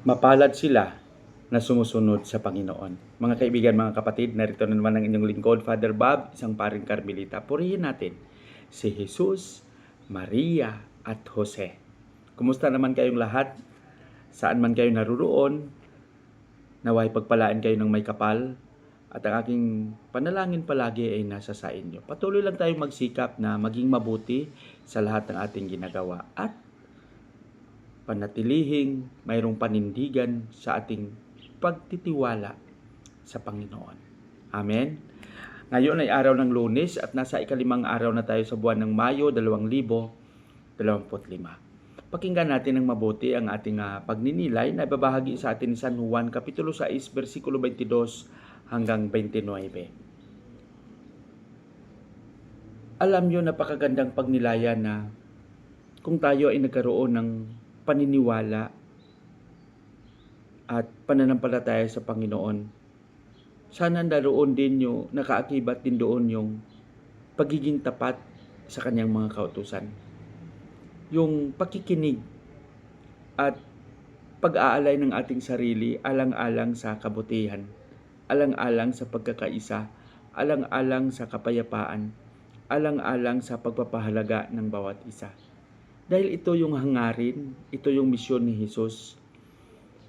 Mapalad sila na sumusunod sa Panginoon. Mga kaibigan, mga kapatid, narito na naman ang inyong lingkod, Father Bob, isang paring Carmelita. Purihin natin si Jesus, Maria, at Jose. Kumusta naman kayong lahat? Saan man kayo naruroon? Naway pagpalaan kayo ng may kapal at ang aking panalangin palagi ay nasa sa inyo. Patuloy lang tayong magsikap na maging mabuti sa lahat ng ating ginagawa at panatilihing mayroong panindigan sa ating pagtitiwala sa Panginoon. Amen. Ngayon ay araw ng lunes at nasa ikalimang araw na tayo sa buwan ng Mayo 2025. Pakinggan natin ng mabuti ang ating ah, pagninilay na ibabahagi sa atin ni San Juan Kapitulo 6, versikulo 22 hanggang 29. Alam nyo, napakagandang pagnilayan na kung tayo ay nagkaroon ng paniniwala at pananampalataya sa Panginoon, sana naroon din yung nakaakibat din doon yung pagiging tapat sa kanyang mga kautusan. Yung pakikinig at pag-aalay ng ating sarili alang-alang sa kabutihan, alang-alang sa pagkakaisa, alang-alang sa kapayapaan, alang-alang sa pagpapahalaga ng bawat isa. Dahil ito yung hangarin, ito yung misyon ni Jesus.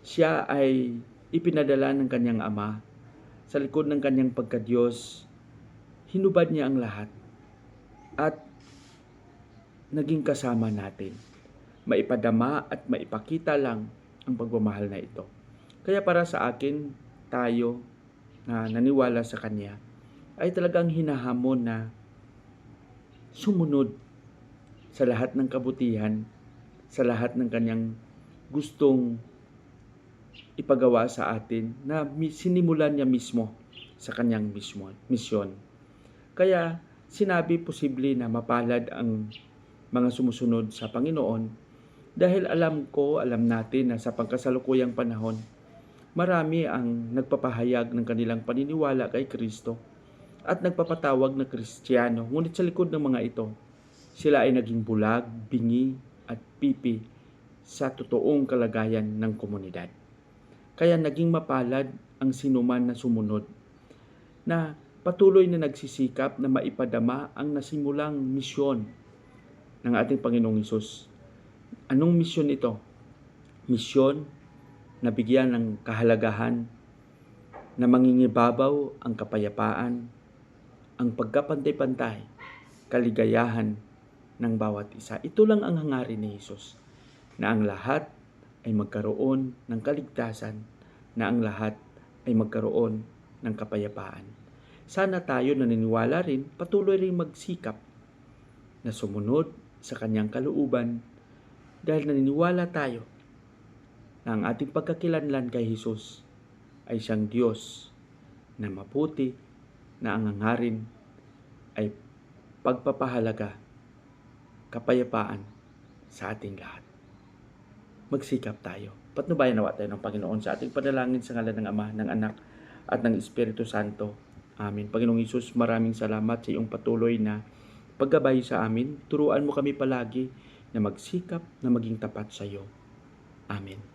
Siya ay ipinadala ng kanyang ama sa likod ng kanyang pagkadiyos. Hinubad niya ang lahat at naging kasama natin. Maipadama at maipakita lang ang pagmamahal na ito. Kaya para sa akin, tayo na naniwala sa Kanya, ay talagang hinahamon na sumunod sa lahat ng kabutihan, sa lahat ng Kanyang gustong ipagawa sa atin na sinimulan niya mismo sa Kanyang mismo, misyon. Kaya sinabi posible na mapalad ang mga sumusunod sa Panginoon dahil alam ko, alam natin na sa pangkasalukuyang panahon, marami ang nagpapahayag ng kanilang paniniwala kay Kristo at nagpapatawag na Kristiyano. Ngunit sa likod ng mga ito, sila ay naging bulag, bingi at pipi sa totoong kalagayan ng komunidad. Kaya naging mapalad ang sinuman na sumunod na patuloy na nagsisikap na maipadama ang nasimulang misyon ng ating Panginoong Isus. Anong misyon ito? Misyon na bigyan ng kahalagahan na mangingibabaw ang kapayapaan, ang pagkapantay-pantay, kaligayahan ng bawat isa. Ito lang ang hangarin ni Jesus, na ang lahat ay magkaroon ng kaligtasan, na ang lahat ay magkaroon ng kapayapaan. Sana tayo naniniwala rin, patuloy rin magsikap na sumunod sa kanyang kalooban dahil naniniwala tayo na ang ating pagkakilanlan kay Jesus ay siyang Diyos na maputi na ang hangarin ay pagpapahalaga, kapayapaan sa ating lahat. Magsikap tayo. Patnubayan nawa tayo ng Panginoon sa ating panalangin sa ngalan ng Ama, ng Anak, at ng Espiritu Santo. Amen. Panginoong Isus, maraming salamat sa iyong patuloy na paggabay sa amin. Turuan mo kami palagi na magsikap na maging tapat sa iyo. Amen.